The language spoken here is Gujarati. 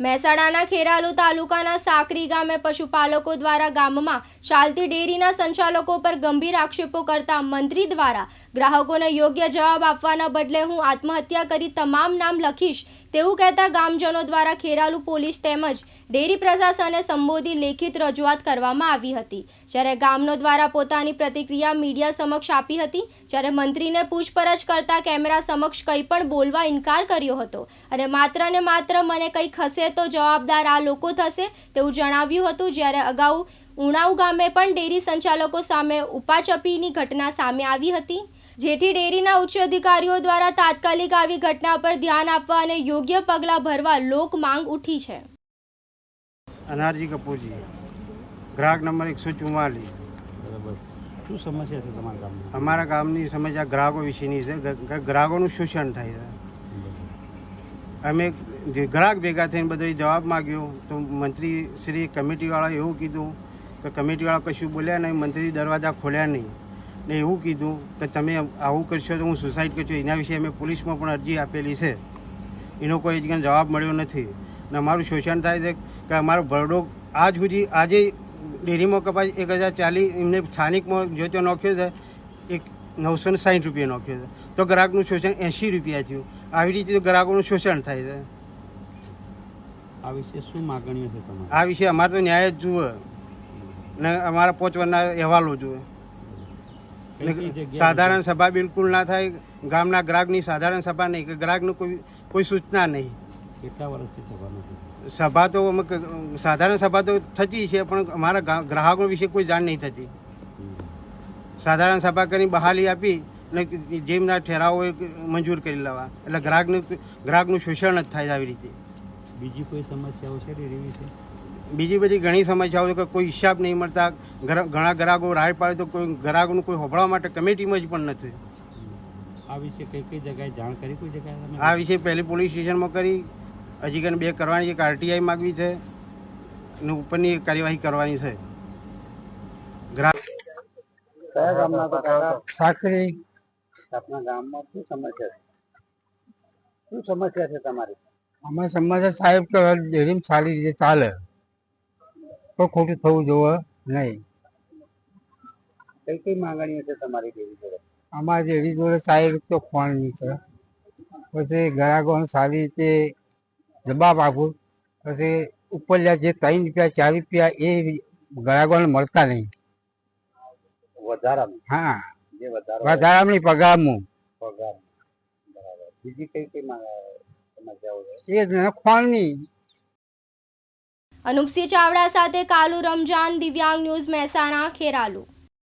મહેસાણાના ખેરાલુ તાલુકાના સાકરી ગામે પશુપાલકો દ્વારા ગામમાં ચાલતી ડેરીના સંચાલકો પર ગંભીર આક્ષેપો કરતા મંત્રી દ્વારા ગ્રાહકોને યોગ્ય જવાબ આપવાના બદલે હું આત્મહત્યા કરી તમામ નામ લખીશ તેવું કહેતા ગામજનો દ્વારા ખેરાલુ પોલીસ તેમજ ડેરી પ્રશાસને સંબોધી લેખિત રજૂઆત કરવામાં આવી હતી. જ્યારે ગામનો દ્વારા પોતાની પ્રતિક્રિયા મીડિયા સમક્ષ આપી હતી, જ્યારે મંત્રીને પૂછપરછ કરતા કેમેરા સમક્ષ કંઈ પણ બોલવા ઇનકાર કર્યો હતો. અને માત્ર ને માત્ર મને કંઈક હશે તો જવાબદાર આ લોકો થશે તેવું જણાવ્યું હતું. જ્યારે અગાઉ ઉણાવ ગામે પણ ડેરી સંચાલકો સામે ઉપાચપીની ઘટના સામે આવી હતી. જેથી ડેરીના ઉચ્ચ અધિકારીઓ દ્વારા તાત્કાલિક આવી ઘટના પર ધ્યાન આપવા અને યોગ્ય પગલાં ભરવા લોક માંગ ઉઠી છે. અનારજી કપૂરજી ગ્રાહક નંબર એકસો ચુમ્માલીસ બરાબર. શું સમસ્યા છે તમારા ગામમાં? અમારા ગામની સમસ્યા ગ્રાહકો વિશેની છે. ગ્રાહકોનું શોષણ થાય છે. અમે જે ગ્રાહક ભેગા થઈને બધો જવાબ માગ્યો, તો મંત્રી શ્રી કમિટીવાળાએ એવું કીધું કે કમિટીવાળા કશું બોલ્યા નહીં, મંત્રી દરવાજા ખોલ્યા નહીં. ને એવું કીધું કે તમે આવું કરશો તો હું સુસાઇડ કરશો એના વિશે અમે પોલીસમાં પણ અરજી આપેલી છે. એનો કોઈ હજી જવાબ મળ્યો નથી. ને અમારું શોષણ થાય છે કે અમારો ભરડો આજ સુધી, આજે ડેરીમાં કપાસ એક હજાર ચાલીસ, એમને સ્થાનિકમાં જો તો નોખ્યો છે, એક નવસો ને સાઠ રૂપિયા નોખ્યો છે. તો ગ્રાહકનું શોષણ એંશી રૂપિયા થયું. આવી રીતે ગ્રાહકોનું શોષણ થાય છે. આ વિશે શું માગણીઓ છે તમારી? આ વિશે અમારે તો ન્યાય જ જુએ. ને અમારા પહોંચવાના અહેવાલો જુએ. સાધારણ સભા બિલકુલ ના થાય. ગામના ગ્રાહકની સાધારણ સભા નહીં. કે ગ્રાહકનું કોઈ કોઈ સૂચના નહીં. કેટલા વર્ષથી સભા નથી? સભા તો અમે સાધારણ સભા તો થતી છે પણ અમારા ગ્રાહકો વિશે કોઈ જાણ નહીં થતી. સાધારણ સભા કરી બહાલી આપી ને જેમના ઠેરાવો એ મંજૂર કરી લેવા. એટલે ગ્રાહકનું ગ્રાહકનું શોષણ જ થાય આવી રીતે. બીજી કોઈ સમસ્યાઓ છે ડેરી વિશે બીજી બધી ઘણી સમસ્યાઓ છે કે કોઈ હિસાબ નહીં મળતા. ઘણા ગ્રાહકો રાહ પાડે તો કોઈ ગ્રાહકનું કોઈ હોભળવા માટે કમિટીમાં જ પણ નથી. આ વિશે કઈ કઈ જગ્યાએ જાણ કરી કોઈ જગ્યાએ આ વિશે પહેલી પોલીસ સ્ટેશનમાં કરી. હજી કંઈ બે કરવાની છે આરટીઆઈ માગવી છે. અને ઉપરની કાર્યવાહી કરવાની છે. ગ્રાહક કયા ગામના તો કાકા સાકરી આપણા ગામમાં શું સમસ્યા છે? શું સમસ્યા છે તમારી? અમારી સમસ્યા સાહેબ કે ડેરીમાં સારી રીતે ચાલે. તો ખોટું થવું જોવે નહીં. કઈ કઈ માંગણીઓ છે તમારી ડેરી જોડે? અમારી ડેરી જોડે સારી રીતે ખોણની છે. પછી ગ્રાહકોને સારી રીતે જવાબ આપું. પછી ઉપરલા જે ત્રણ રૂપિયા ચાર રૂપિયા એ ગ્રાહકોને મળતા નહીં. વધારામાં? હા. વધારાની પગારનું પગાર બરાબર. બીજી કઈ કઈ સમસ્યાઓ છે? એ જ અનુપસિંહ ચાવડા સાથે કાલુ રમજાન દિવ્યાંગ ન્યૂઝ મહેસાણા ખેરાલુ.